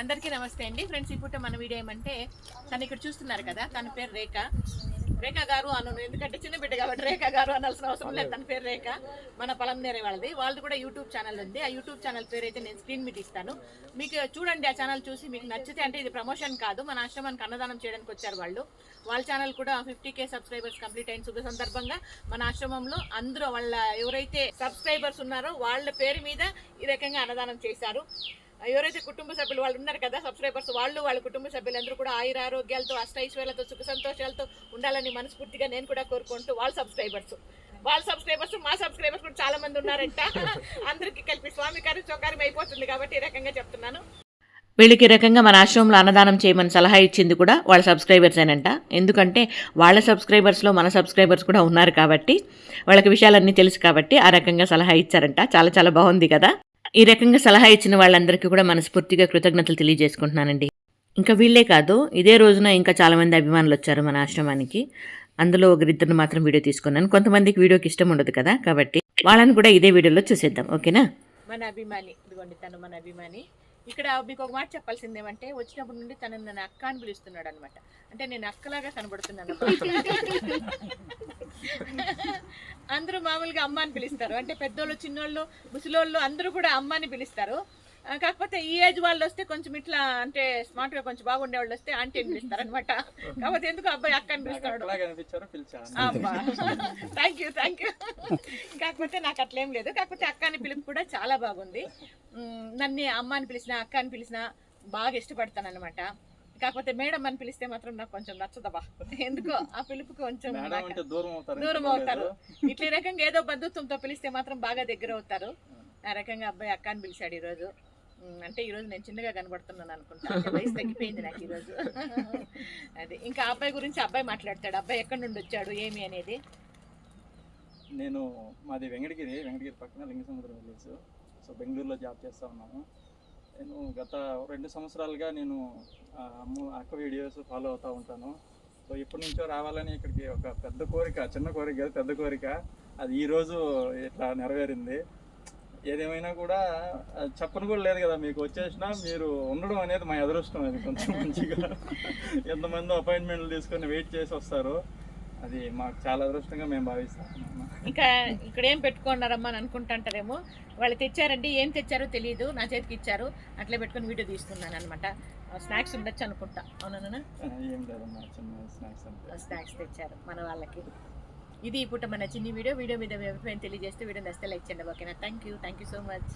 అందరికీ నమస్తే అండి. ఫ్రెండ్స్ ఇప్పుడు మన వీడియో ఏమంటే తను ఇక్కడ చూస్తున్నారు కదా తన పేరు రేఖ. రేఖ గారు అను ఎందుకంటే చిన్న బిడ్డ కాబట్టి రేఖ గారు అనాల్సిన అవసరం లేదు. తన పేరు రేఖ మన పొలంనేరే వాళ్ళది. వాళ్ళది కూడా యూట్యూబ్ ఛానల్ ఉంది ఆ యూట్యూబ్ ఛానల్ పేరు అయితే నేను స్క్రీన్ మీద ఇస్తాను. మీకు చూడండి ఆ ఛానల్ చూసి మీకు నచ్చితే అంటే ఇది ప్రమోషన్ కాదు మన ఆశ్రమానికి అన్నదానం చేయడానికి వచ్చారు వాళ్ళు. వాళ్ళ ఛానల్ కూడా ఫిఫ్టీ కే సబ్స్క్రైబర్స్ కంప్లీట్ అయిన శుభ సందర్భంగా మన ఆశ్రమంలో అందరూ వాళ్ళ ఎవరైతే సబ్స్క్రైబర్స్ ఉన్నారో వాళ్ళ పేరు మీద ఈ రకంగా అన్నదానం చేశారు. ఎవరైతే కుటుంబ సభ్యులు వాళ్ళు ఉన్నారు కదా సబ్స్క్రైబర్స్ వాళ్ళు వాళ్ళ కుటుంబ సభ్యులందరూ కూడా ఆయుర ఆరోగ్యాలతో అష్టైశ్వర్యాలతో సుఖ సంతోషాలతో ఉండాలని మనస్ఫూర్తిగా నేను కూడా కోరుకుంటూ వాళ్ళ సబ్స్క్రైబర్స్ వాళ్ళ సబ్స్క్రైబర్స్ మా సబ్స్క్రైబర్స్ కూడా చాలా మంది ఉన్నారంట. అందరికీ కలిపి స్వామి గారి చౌకార్యం అయిపోతుంది కాబట్టి ఈ రకంగా చెప్తున్నాను. వీళ్ళకి ఈ రకంగా మన ఆశ్రమంలో అన్నదానం చేయమని సలహా ఇచ్చింది కూడా వాళ్ళ సబ్స్క్రైబర్స్ ఏనంట. ఎందుకంటే వాళ్ళ సబ్స్క్రైబర్స్లో మన సబ్స్క్రైబర్స్ కూడా ఉన్నారు కాబట్టి వాళ్ళకి విషయాలన్నీ తెలుసు కాబట్టి ఆ రకంగా సలహా ఇచ్చారంట. చాలా చాలా బాగుంది కదా. ఈ రకంగా సలహా ఇచ్చిన వాళ్ళందరికీ కూడా మనస్ఫూర్తిగా కృతజ్ఞతలు తెలియజేసుకుంటున్నానండి. ఇంకా వీళ్ళే కాదు ఇదే రోజున ఇంకా చాలామంది అభిమానులు వచ్చారు మన ఆశ్రమానికి. అందులో ఒకరిద్దరిని మాత్రం వీడియో తీసుకున్నాను. కొంతమందికి వీడియోకి ఇష్టం ఉండదు కదా కాబట్టి వాళ్ళని కూడా ఇదే వీడియోలో చూసేద్దాం. ఓకేనా? మన అభిమాని ఇదిగోండి తను మన అభిమాని. ఇక్కడ మీకు ఒక మాట చెప్పాల్సింది ఏమంటే వచ్చినప్పటి నుండి తను నన్ను అక్క అని పిలుస్తున్నాడు అనమాట అంటే నేను అక్కలాగా కనబడుతున్నాను అందరూ మామూలుగా అమ్మ అని పిలుస్తారు. అంటే పెద్దోళ్ళు చిన్నోళ్ళు ముసలోళ్ళు అందరూ కూడా అమ్మ అని పిలుస్తారు. కాకపోతే ఈ ఏజ్ వాళ్ళు వస్తే కొంచెం ఇట్లా అంటే స్మార్ట్గా కొంచెం బాగుండే వాళ్ళు వస్తే ఆంటీ అని పిలుస్తారు అనమాట కాకపోతే ఎందుకు అబ్బాయి అక్క అని పిలుస్తాడు? థ్యాంక్ యూ థ్యాంక్ యూ కాకపోతే నాకు అట్లేం లేదు. కాకపోతే అక్క అని పిలుపు కూడా చాలా బాగుంది. నన్ను అమ్మ అని పిలిచిన అక్క అని పిలిచిన బాగా ఇష్టపడతాను అనమాట కాకపోతే మేడం అని పిలిస్తే మాత్రం నాకు కొంచెం నచ్చదబ్బా. ఎందుకో ఆ పిలుపు కొంచెం దూరం అవుతారు దూరం అవుతారు. ఇట్లా ఈ రకంగా ఏదో బంధుత్వంతో పిలిస్తే మాత్రం బాగా దగ్గర అవుతారు. ఆ. రకంగా అబ్బాయి అక్క అని పిలిచాడు ఈరోజు. మ్, అంటే ఈరోజు నేను చిన్నగా కనబడుతున్నాను అనుకుంటా. వయసు తగ్గిపోయింది నాకు ఈరోజు. అది ఇంకా అబ్బాయి గురించి అబ్బాయి మాట్లాడతాడు. అబ్బాయి ఎక్కడి నుండి వచ్చాడు ఏమి అనేది? నేను మాది వెంకటగిరి వెంకటగిరి పక్కన లింగసముద్రం విలేజ్. సో బెంగళూరులో జాబ్ చేస్తా ఉన్నాను. నేను గత రెండు సంవత్సరాలుగా నేను అక్క వీడియోస్ ఫాలో అవుతూ ఉంటాను. సో ఎప్పటి నుంచో రావాలని ఇక్కడికి ఒక పెద్ద కోరిక చిన్న కోరిక కాదు పెద్ద కోరిక. అది ఈరోజు ఇట్లా నెరవేరింది. ఏదేమైనా కూడా చెప్పను కూడా లేదు కదా మీకు వచ్చేసినా మీరు ఉండడం అనేది మా అదృష్టం అది కొంచెం మంచిగా. ఎంతమంది అపాయింట్మెంట్లు తీసుకొని వెయిట్ చేసి వస్తారు. అది మాకు చాలా అదృష్టంగా మేము భావిస్తాం. ఇంకా ఇక్కడ ఏం పెట్టుకున్నారమ్మా అని అనుకుంటుంటారేమో. వాళ్ళు తెచ్చారండి ఏం తెచ్చారో తెలియదు నా చేతికి ఇచ్చారు అట్లే పెట్టుకొని వీడియో తీస్తున్నాను అనమాట స్నాక్స్ ఉండొచ్చు అనుకుంటా. అవునా ఏం లేదమ్మా చిన్న స్నాక్స్ స్నాక్స్ తెచ్చారు మన వాళ్ళకి. ఇది ఇప్పుడు మన చిన్ని వీడియో. వీడియో మీద అభిప్రాయం తెలియజేస్తే వీడియో నచ్చితే లైక్ చేయండి ఓకేనా? Thank you thank you so much